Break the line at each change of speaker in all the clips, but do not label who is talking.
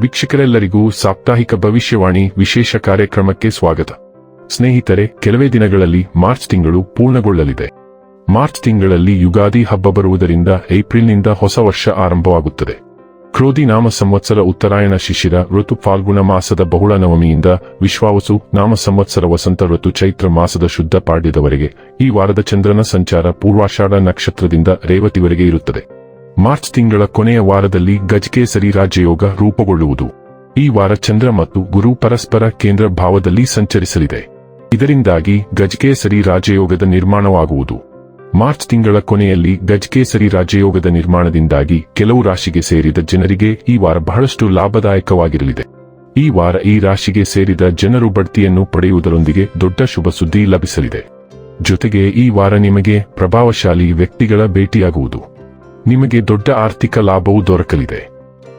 ವೀಕ್ಷಕರೆಲ್ಲರಿಗೂ ಸಾಪ್ತಾಹಿಕ ಭವಿಷ್ಯವಾಣಿ ವಿಶೇಷ ಕಾರ್ಯಕ್ರಮಕ್ಕೆ ಸ್ವಾಗತ. ಸ್ನೇಹಿತರೆ, ಕೆಲವೇ ದಿನಗಳಲ್ಲಿ ಮಾರ್ಚ್ ತಿಂಗಳು ಪೂರ್ಣಗೊಳ್ಳಲಿದೆ. ಮಾರ್ಚ್ ತಿಂಗಳಲ್ಲಿ ಯುಗಾದಿ ಹಬ್ಬ ಬರುವುದರಿಂದ ಏಪ್ರಿಲ್ನಿಂದ ಹೊಸ ವರ್ಷ ಆರಂಭವಾಗುತ್ತದೆ. ಕ್ರೋಧಿ ನಾಮ ಸಂವತ್ಸರ ಉತ್ತರಾಯಣ ಶಿಶಿರ ಋತು ಫಾಲ್ಗುಣ ಮಾಸದ ಬಹುಳ ನವಮಿಯಿಂದ ವಿಶ್ವಾವಸು ನಾಮ ಸಂವತ್ಸರ ವಸಂತ ಋತು ಚೈತ್ರ ಮಾಸದ ಶುದ್ಧ ಪಾಡ್ಯದವರೆಗೆ ಈ ವಾರದ ಚಂದ್ರನ ಸಂಚಾರ ಪೂರ್ವಾಷಾಢ ನಕ್ಷತ್ರದಿಂದ ರೇವತಿವರೆಗೆ ಇರುತ್ತದೆ. ಮಾರ್ಚ್ ತಿಂಗಳ ಕೊನೆಯ ವಾರದಲ್ಲಿ ಗಜಕೇಸರಿ ರಾಜಯೋಗ ರೂಪುಗೊಳ್ಳುವುದು. ಈ ವಾರ ಚಂದ್ರ ಮತ್ತು ಗುರು ಪರಸ್ಪರ ಕೇಂದ್ರ ಭಾವದಲ್ಲಿ ಸಂಚರಿಸಲಿದೆ. ಇದರಿಂದಾಗಿ ಗಜಕೇಸರಿ ರಾಜಯೋಗದ ನಿರ್ಮಾಣವಾಗುವುದು. ಮಾರ್ಚ್ ತಿಂಗಳ ಕೊನೆಯಲ್ಲಿ ಗಜಕೇಸರಿ ರಾಜಯೋಗದ ನಿರ್ಮಾಣದಿಂದಾಗಿ ಕೆಲವು ರಾಶಿಗೆ ಸೇರಿದ ಜನರಿಗೆ ಈ ವಾರ ಬಹಳಷ್ಟು ಲಾಭದಾಯಕವಾಗಿರಲಿದೆ. ಈ ವಾರ ಈ ರಾಶಿಗೆ ಸೇರಿದ ಜನರು ಬಡ್ತಿಯನ್ನು ಪಡೆಯುವುದರೊಂದಿಗೆ ದೊಡ್ಡ ಶುಭ ಸುದ್ದಿ ಲಭಿಸಲಿದೆ. ಜೊತೆಗೆ ಈ ವಾರ ನಿಮಗೆ ಪ್ರಭಾವಶಾಲಿ ವ್ಯಕ್ತಿಗಳ ಭೇಟಿಯಾಗುವುದು. ನಿಮಗೆ ದೊಡ್ಡ ಆರ್ಥಿಕ ಲಾಭವೂ ದೊರಕಲಿದೆ.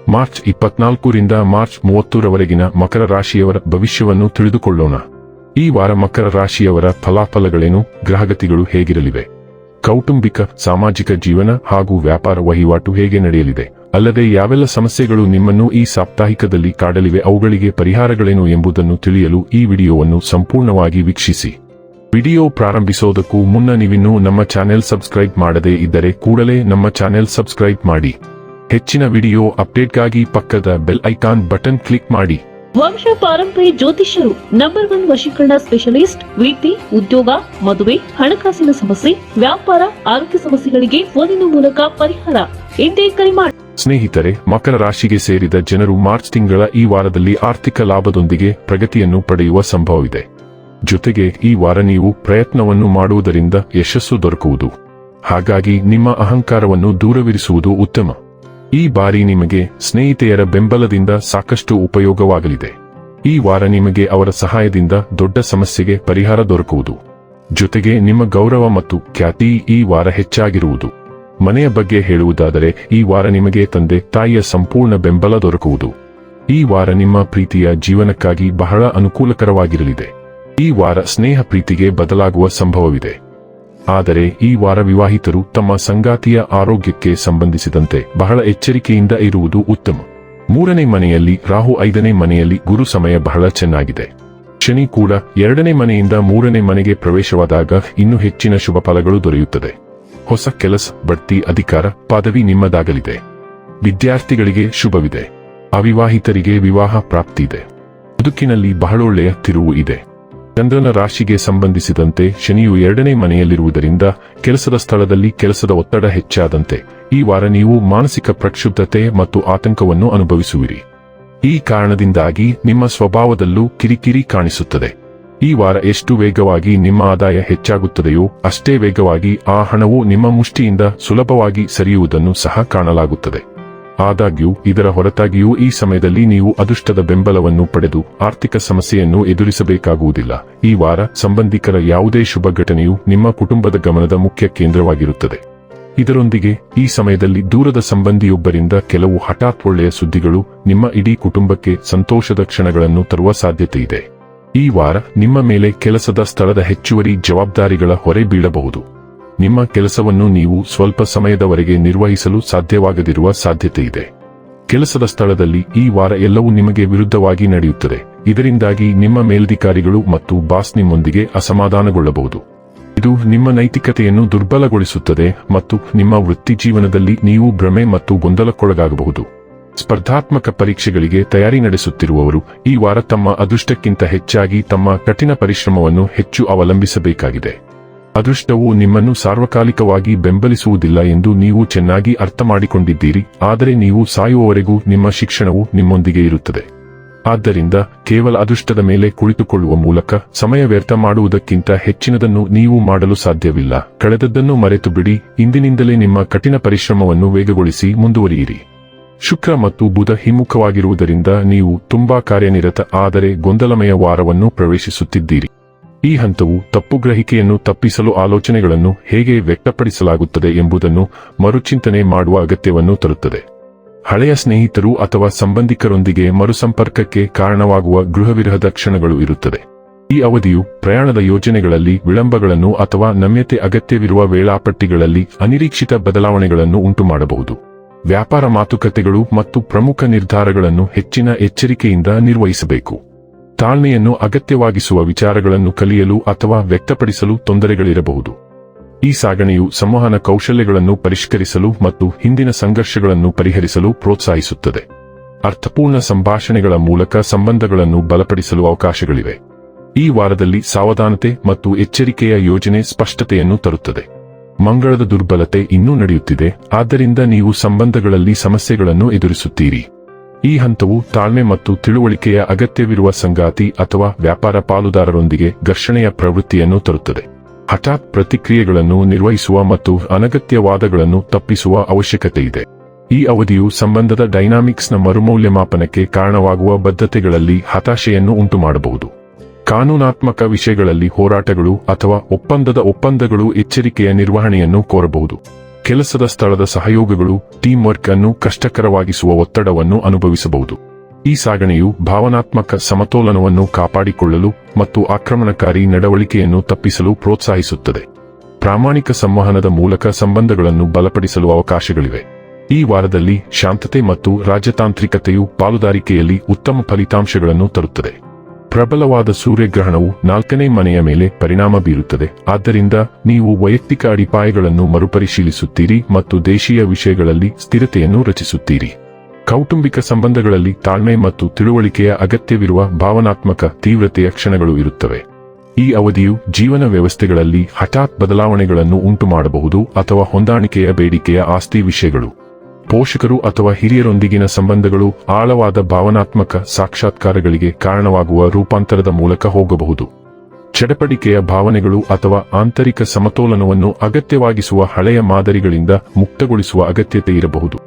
ಮಾರ್ಚ್ ಇಪ್ಪತ್ನಾಲ್ಕರಿಂದ ಮಾರ್ಚ್ ಮೂವತ್ತರವರೆಗಿನ ಮಕರ ರಾಶಿಯವರ ಭವಿಷ್ಯವನ್ನು ತಿಳಿದುಕೊಳ್ಳೋಣ. ಈ ವಾರ ಮಕರ ರಾಶಿಯವರ ಫಲಾಫಲಗಳೇನು, ಗ್ರಹಗತಿಗಳು ಹೇಗಿರಲಿವೆ? ಕೌಟುಂಬಿಕ, ಸಾಮಾಜಿಕ ಜೀವನ ಹಾಗೂ ವ್ಯಾಪಾರ ವಹಿವಾಟು ಹೇಗೆ ನಡೆಯಲಿದೆ? ಅಲ್ಲದೆ ಯಾವೆಲ್ಲ ಸಮಸ್ಯೆಗಳು ನಿಮ್ಮನ್ನು ಈ ಸಾಪ್ತಾಹಿಕದಲ್ಲಿ ಕಾಡಲಿವೆ, ಅವುಗಳಿಗೆ ಪರಿಹಾರಗಳೇನು ಎಂಬುದನ್ನು ತಿಳಿಯಲು ಈ ವಿಡಿಯೋವನ್ನು ಸಂಪೂರ್ಣವಾಗಿ ವೀಕ್ಷಿಸಿ. ವಿಡಿಯೋ ಪ್ರಾರಂಭಿಸೋದಕ್ಕೂ ಮುನ್ನ ನೀವಿನ್ನೂ ನಮ್ಮ ಚಾನೆಲ್ ಸಬ್ಸ್ಕ್ರೈಬ್ ಮಾಡದೇ ಇದ್ದರೆ ಕೂಡಲೇ ನಮ್ಮ ಚಾನೆಲ್ ಸಬ್ಸ್ಕ್ರೈಬ್ ಮಾಡಿ. ಹೆಚ್ಚಿನ ವಿಡಿಯೋ ಅಪ್ಡೇಟ್ಗಾಗಿ ಪಕ್ಕದ ಬೆಲ್ ಐಕಾನ್ ಬಟನ್ ಕ್ಲಿಕ್ ಮಾಡಿ.
ವಂಶ ಪಾರಂಪರಿ ಜ್ಯೋತಿಷ್ಯರು ನಂಬರ್ ಒನ್ ವಶೀಕರಣ ಸ್ಪೆಷಲಿಸ್ಟ್ ವೃತ್ತಿ ಉದ್ಯೋಗ ಮದುವೆ ಹಣಕಾಸಿನ ಸಮಸ್ಯೆ ವ್ಯಾಪಾರ ಆರೋಗ್ಯ ಸಮಸ್ಯೆಗಳಿಗೆ ಫೋನಿನ ಮೂಲಕ ಪರಿಹಾರ ಎಂದೇ ಕರೆ ಮಾಡಿ
ಸ್ನೇಹಿತರೆ ಮಕರ ರಾಶಿಗೆ ಸೇರಿದ ಜನರು ಮಾರ್ಚ್ ತಿಂಗಳ ಈ ವಾರದಲ್ಲಿ ಆರ್ಥಿಕ ಲಾಭದೊಂದಿಗೆ ಪ್ರಗತಿಯನ್ನು ಪಡೆಯುವ ಸಂಭವವಿದೆ. ಜೊತೆಗೆ ಈ ವಾರ ನೀವು ಪ್ರಯತ್ನವನ್ನು ಮಾಡುವುದರಿಂದ ಯಶಸ್ಸು ದೊರಕುವುದು. ಹಾಗಾಗಿ ನಿಮ್ಮ ಅಹಂಕಾರವನ್ನು ದೂರವಿರಿಸುವುದು ಉತ್ತಮ. ಈ ಬಾರಿ ನಿಮಗೆ ಸ್ನೇಹಿತೆಯರ ಬೆಂಬಲದಿಂದ ಸಾಕಷ್ಟು ಉಪಯೋಗವಾಗಲಿದೆ. ಈ ವಾರ ನಿಮಗೆ ಅವರ ಸಹಾಯದಿಂದ ದೊಡ್ಡ ಸಮಸ್ಯೆಗೆ ಪರಿಹಾರ ದೊರಕುವುದು. ಜೊತೆಗೆ ನಿಮ್ಮ ಗೌರವ ಮತ್ತು ಖ್ಯಾತಿ ಈ ವಾರ ಹೆಚ್ಚಾಗಿರುವುದು. ಮನೆಯ ಬಗ್ಗೆ ಹೇಳುವುದಾದರೆ, ಈ ವಾರ ನಿಮಗೆ ತಂದೆ ತಾಯಿಯ ಸಂಪೂರ್ಣ ಬೆಂಬಲ ದೊರಕುವುದು. ಈ ವಾರ ನಿಮ್ಮ ಪ್ರೀತಿಯ ಜೀವನಕ್ಕಾಗಿ ಬಹಳ ಅನುಕೂಲಕರವಾಗಿರಲಿದೆ. ಈ ವಾರ ಸ್ನೇಹ ಪ್ರೀತಿಗೆ ಬದಲಾಗುವ ಸಂಭವವಿದೆ. ಆದರೆ ಈ ವಾರ ವಿವಾಹಿತರು ತಮ್ಮ ಸಂಗಾತಿಯ ಆರೋಗ್ಯಕ್ಕೆ ಸಂಬಂಧಿಸಿದಂತೆ ಬಹಳ ಎಚ್ಚರಿಕೆಯಿಂದ ಇರುವುದು ಉತ್ತಮ. ಮೂರನೇ ಮನೆಯಲ್ಲಿ ರಾಹು ಐದನೇ ಮನೆಯಲ್ಲಿ ಗುರು ಸಮಯ ಬಹಳ ಚೆನ್ನಾಗಿದೆ. ಶನಿ ಕೂಡ ಎರಡನೇ ಮನೆಯಿಂದ ಮೂರನೇ ಮನೆಗೆ ಪ್ರವೇಶವಾದಾಗ ಇನ್ನೂ ಹೆಚ್ಚಿನ ಶುಭ ಫಲಗಳು ದೊರೆಯುತ್ತದೆ. ಹೊಸ ಕೆಲಸ, ಬಡ್ತಿ, ಅಧಿಕಾರ, ಪದವಿ ನಿಮ್ಮದಾಗಲಿದೆ. ವಿದ್ಯಾರ್ಥಿಗಳಿಗೆ ಶುಭವಿದೆ. ಅವಿವಾಹಿತರಿಗೆ ವಿವಾಹ ಪ್ರಾಪ್ತಿ ಇದೆ ಬದುಕಿನಲ್ಲಿ ಬಹಳೊಳ್ಳೆಯ ತಿರುವು ಇದೆ. ಚಂದ್ರನ ರಾಶಿಗೆ ಸಂಬಂಧಿಸಿದಂತೆ ಶನಿಯು ಎರಡನೇ ಮನೆಯಲ್ಲಿರುವುದರಿಂದ ಕೆಲಸದ ಸ್ಥಳದಲ್ಲಿ ಕೆಲಸದ ಒತ್ತಡ ಹೆಚ್ಚಾದಂತೆ. ಈ ವಾರ ನೀವು ಮಾನಸಿಕ ಪ್ರಕ್ಷುಬ್ಧತೆ ಮತ್ತು ಆತಂಕವನ್ನು ಅನುಭವಿಸುವಿರಿ. ಈ ಕಾರಣದಿಂದಾಗಿ ನಿಮ್ಮ ಸ್ವಭಾವದಲ್ಲೂ ಕಿರಿಕಿರಿ ಕಾಣಿಸುತ್ತದೆ. ಈ ವಾರ ಎಷ್ಟು ವೇಗವಾಗಿ ನಿಮ್ಮ ಆದಾಯ ಹೆಚ್ಚಾಗುತ್ತದೆಯೋ ಅಷ್ಟೇ ವೇಗವಾಗಿ ಆ ಹಣವು ನಿಮ್ಮ ಮುಷ್ಟಿಯಿಂದ ಸುಲಭವಾಗಿ ಸರಿಯುವುದನ್ನು ಸಹ ಕಾಣಲಾಗುತ್ತದೆ. ಆದಾಗ್ಯೂ, ಇದರ ಹೊರತಾಗಿಯೂ ಈ ಸಮಯದಲ್ಲಿ ನೀವು ಅದೃಷ್ಟದ ಬೆಂಬಲವನ್ನು ಪಡೆದು ಆರ್ಥಿಕ ಸಮಸ್ಯೆಯನ್ನು ಎದುರಿಸಬೇಕಾಗುವುದಿಲ್ಲ. ಈ ವಾರ ಸಂಬಂಧಿಕರ ಯಾವುದೇ ಶುಭ ಘಟನೆಯು ನಿಮ್ಮ ಕುಟುಂಬದ ಗಮನದ ಮುಖ್ಯ ಕೇಂದ್ರವಾಗಿರುತ್ತದೆ. ಇದರೊಂದಿಗೆ, ಈ ಸಮಯದಲ್ಲಿ ದೂರದ ಸಂಬಂಧಿಯೊಬ್ಬರಿಂದ ಕೆಲವು ಹಠಾತ್ ಒಳ್ಳೆಯ ಸುದ್ದಿಗಳು ನಿಮ್ಮ ಇಡೀ ಕುಟುಂಬಕ್ಕೆ ಸಂತೋಷದ ಕ್ಷಣಗಳನ್ನು ತರುವ ಸಾಧ್ಯತೆ ಇದೆ. ಈ ವಾರ ನಿಮ್ಮ ಮೇಲೆ ಕೆಲಸದ ಸ್ಥಳದ ಹೆಚ್ಚುವರಿ ಜವಾಬ್ದಾರಿಗಳ ಹೊರೆ ಬೀಳಬಹುದು. ನಿಮ್ಮ ಕೆಲಸವನ್ನು ನೀವು ಸ್ವಲ್ಪ ಸಮಯದವರೆಗೆ ನಿರ್ವಹಿಸಲು ಸಾಧ್ಯವಾಗದಿರುವ ಸಾಧ್ಯತೆ ಇದೆ ಕೆಲಸದ ಸ್ಥಳದಲ್ಲಿ ಈ ವಾರ ಎಲ್ಲವೂ ನಿಮಗೆ ವಿರುದ್ಧವಾಗಿ ನಡೆಯುತ್ತದೆ. ಇದರಿಂದಾಗಿ ನಿಮ್ಮ ಮೇಲಧಿಕಾರಿಗಳು ಮತ್ತು ಬಾಸ್ ನಿಮ್ಮೊಂದಿಗೆ ಅಸಮಾಧಾನಗೊಳ್ಳಬಹುದು. ಇದು ನಿಮ್ಮ ನೈತಿಕತೆಯನ್ನು ದುರ್ಬಲಗೊಳಿಸುತ್ತದೆ ಮತ್ತು ನಿಮ್ಮ ವೃತ್ತಿ ಜೀವನದಲ್ಲಿ ನೀವು ಭ್ರಮೆ ಮತ್ತು ಗೊಂದಲಕ್ಕೊಳಗಾಗಬಹುದು. ಸ್ಪರ್ಧಾತ್ಮಕ ಪರೀಕ್ಷೆಗಳಿಗೆ ತಯಾರಿ ನಡೆಸುತ್ತಿರುವವರು ಈ ವಾರ ತಮ್ಮ ಅದೃಷ್ಟಕ್ಕಿಂತ ಹೆಚ್ಚಾಗಿ ತಮ್ಮ ಕಠಿಣ ಪರಿಶ್ರಮವನ್ನು ಹೆಚ್ಚು ಅವಲಂಬಿಸಬೇಕಾಗಿದೆ. ಅದೃಷ್ಟವು ನಿಮ್ಮನ್ನು ಸಾರ್ವಕಾಲಿಕವಾಗಿ ಬೆಂಬಲಿಸುವುದಿಲ್ಲ ಎಂದು ನೀವು ಚೆನ್ನಾಗಿ ಅರ್ಥ ಮಾಡಿಕೊಂಡಿದ್ದೀರಿ ಆದರೆ ನೀವು ಸಾಯುವವರೆಗೂ ನಿಮ್ಮ ಶಿಕ್ಷಣವು ನಿಮ್ಮೊಂದಿಗೆ ಇರುತ್ತದೆ. ಆದ್ದರಿಂದ ಕೇವಲ ಅದೃಷ್ಟದ ಮೇಲೆ ಕುಳಿತುಕೊಳ್ಳುವ ಮೂಲಕ ಸಮಯ ವ್ಯರ್ಥ ಮಾಡುವುದಕ್ಕಿಂತ ಹೆಚ್ಚಿನದನ್ನು ನೀವು ಮಾಡಲು ಸಾಧ್ಯವಿಲ್ಲ. ಕಳೆದದ್ದನ್ನು ಮರೆತು ಬಿಡಿ ಇಂದಿನಿಂದಲೇ ನಿಮ್ಮ ಕಠಿಣ ಪರಿಶ್ರಮವನ್ನು ವೇಗಗೊಳಿಸಿ ಮುಂದುವರಿಯಿರಿ. ಶುಕ್ರ ಮತ್ತು ಬುಧ ಹಿಮ್ಮುಖವಾಗಿರುವುದರಿಂದ ನೀವು ತುಂಬಾ ಕಾರ್ಯನಿರತ, ಆದರೆ ಗೊಂದಲಮಯ ವಾರವನ್ನು ಪ್ರವೇಶಿಸುತ್ತಿದ್ದೀರಿ. ಈ ಹಂತವು ತಪ್ಪು ಗ್ರಹಿಕೆಯನ್ನು ತಪ್ಪಿಸಲು ಆಲೋಚನೆಗಳನ್ನು ಹೇಗೆ ವ್ಯಕ್ತಪಡಿಸಲಾಗುತ್ತದೆ ಎಂಬುದನ್ನು ಮರುಚಿಂತನೆ ಮಾಡುವ ಅಗತ್ಯವನ್ನು ತರುತ್ತದೆ. ಹಳೆಯ ಸ್ನೇಹಿತರು ಅಥವಾ ಸಂಬಂಧಿಕರೊಂದಿಗೆ ಮರುಸಂಪರ್ಕಕ್ಕೆ ಕಾರಣವಾಗುವ ಗೃಹವಿರಹದ ಕ್ಷಣಗಳು ಇರುತ್ತದೆ. ಈ ಅವಧಿಯು ಪ್ರಯಾಣದ ಯೋಜನೆಗಳಲ್ಲಿ ವಿಳಂಬಗಳನ್ನು ಅಥವಾ ನಮ್ಯತೆ ಅಗತ್ಯವಿರುವ ವೇಳಾಪಟ್ಟಿಗಳಲ್ಲಿ ಅನಿರೀಕ್ಷಿತ ಬದಲಾವಣೆಗಳನ್ನು ಉಂಟುಮಾಡಬಹುದು. ವ್ಯಾಪಾರ ಮಾತುಕತೆಗಳು ಮತ್ತು ಪ್ರಮುಖ ನಿರ್ಧಾರಗಳನ್ನು ಹೆಚ್ಚಿನ ಎಚ್ಚರಿಕೆಯಿಂದ ನಿರ್ವಹಿಸಬೇಕು. ತಾಳ್ಮೆಯನ್ನು ಅಗತ್ಯವಾಗಿಸುವ ವಿಚಾರಗಳನ್ನು ಕಲಿಯಲು ಅಥವಾ ವ್ಯಕ್ತಪಡಿಸಲು ತೊಂದರೆಗಳಿರಬಹುದು. ಈ ಸಾಗಣೆಯು ಸಂವಹನ ಕೌಶಲ್ಯಗಳನ್ನು ಪರಿಷ್ಕರಿಸಲು ಮತ್ತು ಹಿಂದಿನ ಸಂಘರ್ಷಗಳನ್ನು ಪರಿಹರಿಸಲು ಪ್ರೋತ್ಸಾಹಿಸುತ್ತದೆ. ಅರ್ಥಪೂರ್ಣ ಸಂಭಾಷಣೆಗಳ ಮೂಲಕ ಸಂಬಂಧಗಳನ್ನು ಬಲಪಡಿಸಲು ಅವಕಾಶಗಳಿವೆ. ಈ ವಾರದಲ್ಲಿ ಸಾವಧಾನತೆ ಮತ್ತು ಎಚ್ಚರಿಕೆಯ ಯೋಜನೆ ಸ್ಪಷ್ಟತೆಯನ್ನು ತರುತ್ತದೆ. ಮಂಗಳದ ದುರ್ಬಲತೆ ಇನ್ನೂ ನಡೆಯುತ್ತಿದೆ, ಆದ್ದರಿಂದ ನೀವು ಸಂಬಂಧಗಳಲ್ಲಿ ಸಮಸ್ಯೆಗಳನ್ನು ಎದುರಿಸುತ್ತೀರಿ. ಈ ಹಂತವು ತಾಳ್ಮೆ ಮತ್ತು ತಿಳುವಳಿಕೆಯ ಅಗತ್ಯವಿರುವ ಸಂಗಾತಿ ಅಥವಾ ವ್ಯಾಪಾರ ಪಾಲುದಾರರೊಂದಿಗೆ ಘರ್ಷಣೆಯ ಪ್ರವೃತ್ತಿಯನ್ನು ತರುತ್ತದೆ. ಹಠಾತ್ ಪ್ರತಿಕ್ರಿಯೆಗಳನ್ನು ನಿರ್ವಹಿಸುವ ಮತ್ತು ಅನಗತ್ಯ ವಾದಗಳನ್ನು ತಪ್ಪಿಸುವ ಅವಶ್ಯಕತೆಯಿದೆ. ಈ ಅವಧಿಯು ಸಂಬಂಧದ ಡೈನಾಮಿಕ್ಸ್ನ ಮರುಮೌಲ್ಯಮಾಪನಕ್ಕೆ ಕಾರಣವಾಗುವ ಬದ್ಧತೆಗಳಲ್ಲಿ ಹತಾಶೆಯನ್ನು ಉಂಟುಮಾಡಬಹುದು. ಕಾನೂನಾತ್ಮಕ ವಿಷಯಗಳಲ್ಲಿ ಹೋರಾಟಗಳು ಅಥವಾ ಒಪ್ಪಂದದ ಒಪ್ಪಂದಗಳು ಎಚ್ಚರಿಕೆಯ ನಿರ್ವಹಣೆಯನ್ನು ಕೋರಬಹುದು. ಕೆಲಸದ ಸ್ಥಳದ ಸಹಯೋಗಗಳು ಟೀಮ್ ವರ್ಕ್ ಅನ್ನು ಕಷ್ಟಕರವಾಗಿಸುವ ಒತ್ತಡವನ್ನು ಅನುಭವಿಸಬಹುದು. ಈ ಸಾಗಣೆಯು ಭಾವನಾತ್ಮಕ ಸಮತೋಲನವನ್ನು ಕಾಪಾಡಿಕೊಳ್ಳಲು ಮತ್ತು ಆಕ್ರಮಣಕಾರಿ ನಡವಳಿಕೆಯನ್ನು ತಪ್ಪಿಸಲು ಪ್ರೋತ್ಸಾಹಿಸುತ್ತದೆ. ಪ್ರಾಮಾಣಿಕ ಸಂವಹನದ ಮೂಲಕ ಸಂಬಂಧಗಳನ್ನು ಬಲಪಡಿಸಲು ಅವಕಾಶಗಳಿವೆ. ಈ ವಾರದಲ್ಲಿ ಶಾಂತತೆ ಮತ್ತು ರಾಜತಾಂತ್ರಿಕತೆಯು ಪಾಲುದಾರಿಕೆಯಲ್ಲಿ ಉತ್ತಮ ಫಲಿತಾಂಶಗಳನ್ನು ತರುತ್ತದೆ. ಪ್ರಬಲವಾದ ಸೂರ್ಯಗ್ರಹಣವು ನಾಲ್ಕನೇ ಮನೆಯ ಮೇಲೆ ಪರಿಣಾಮ ಬೀರುತ್ತದೆ. ಆದ್ದರಿಂದ ನೀವು ವೈಯಕ್ತಿಕ ಅಡಿಪಾಯಗಳನ್ನು ಮರುಪರಿಶೀಲಿಸುತ್ತೀರಿ ಮತ್ತು ದೇಶೀಯ ವಿಷಯಗಳಲ್ಲಿ ಸ್ಥಿರತೆಯನ್ನು ರಚಿಸುತ್ತೀರಿ. ಕೌಟುಂಬಿಕ ಸಂಬಂಧಗಳಲ್ಲಿ ತಾಳ್ಮೆ ಮತ್ತು ತಿಳುವಳಿಕೆಯ ಅಗತ್ಯವಿರುವ ಭಾವನಾತ್ಮಕ ತೀವ್ರತೆಯ ಕ್ಷಣಗಳು ಇರುತ್ತವೆ. ಈ ಅವಧಿಯು ಜೀವನ ವ್ಯವಸ್ಥೆಗಳಲ್ಲಿ ಹಠಾತ್ ಬದಲಾವಣೆಗಳನ್ನು ಉಂಟುಮಾಡಬಹುದು ಅಥವಾ ಹೊಂದಾಣಿಕೆಯ ಬೇಡಿಕೆಯ ಆಸ್ತಿ ವಿಷಯಗಳು. ಪೋಷಕರು ಅಥವಾ ಹಿರಿಯರೊಂದಿಗಿನ ಸಂಬಂಧಗಳು ಆಳವಾದ ಭಾವನಾತ್ಮಕ ಸಾಕ್ಷಾತ್ಕಾರಗಳಿಗೆ ಕಾರಣವಾಗುವ ರೂಪಾಂತರದ ಮೂಲಕ ಹೋಗಬಹುದು. ಚಡಪಡಿಕೆಯ ಭಾವನೆಗಳು ಅಥವಾ ಆಂತರಿಕ ಸಮತೋಲನವನ್ನು ಅಗತ್ಯವಾಗಿಸುವ ಹಳೆಯ ಮಾದರಿಗಳಿಂದ ಮುಕ್ತಗೊಳಿಸುವ ಅಗತ್ಯತೆ ಇರಬಹುದು.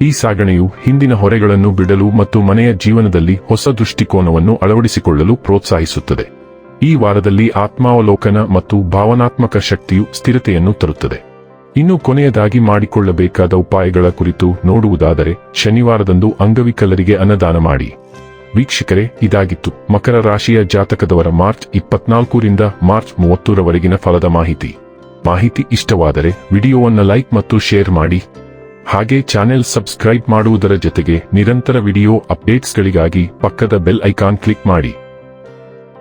ಈ ಸಾಗಣೆಯು ಹಿಂದಿನ ಹೊರೆಗಳನ್ನು ಬಿಡಲು ಮತ್ತು ಮನೆಯ ಜೀವನದಲ್ಲಿ ಹೊಸ ದೃಷ್ಟಿಕೋನವನ್ನು ಅಳವಡಿಸಿಕೊಳ್ಳಲು ಪ್ರೋತ್ಸಾಹಿಸುತ್ತದೆ. ಈ ವಾರದಲ್ಲಿ ಆತ್ಮಾವಲೋಕನ ಮತ್ತು ಭಾವನಾತ್ಮಕ ಶಕ್ತಿಯು ಸ್ಥಿರತೆಯನ್ನು ತರುತ್ತದೆ. ಇನ್ನು ಕೊನೆಯದಾಗಿ ಮಾಡಿಕೊಳ್ಳಬೇಕಾದ ಉಪಾಯಗಳ ಕುರಿತು ನೋಡುವುದಾದರೆ ಶನಿವಾರದಂದು ಅಂಗವಿಕಲರಿಗೆ ಅನ್ನದಾನ ಮಾಡಿ. ವೀಕ್ಷಕರೇ, ಇದಾಗಿತ್ತು. ಮಕರ ರಾಶಿಯ ಜಾತಕದವರ ಮಾರ್ಚ್ ಇಪ್ಪತ್ನಾಲ್ಕರಿಂದ ಮಾರ್ಚ್ ಮೂವತ್ತರವರೆಗಿನ ಫಲದ ಮಾಹಿತಿ. ಮಾಹಿತಿ ಇಷ್ಟವಾದರೆ ವಿಡಿಯೋವನ್ನು ಲೈಕ್ ಮತ್ತು ಶೇರ್ ಮಾಡಿ. ಹಾಗೆ ಚಾನೆಲ್ ಸಬ್ಸ್ಕ್ರೈಬ್ ಮಾಡುವುದರ ಜೊತೆಗೆ ನಿರಂತರ ವಿಡಿಯೋ ಅಪ್ಡೇಟ್ಸ್ಗಳಿಗಾಗಿ ಪಕ್ಕದ ಬೆಲ್ ಐಕಾನ್ ಕ್ಲಿಕ್ ಮಾಡಿ.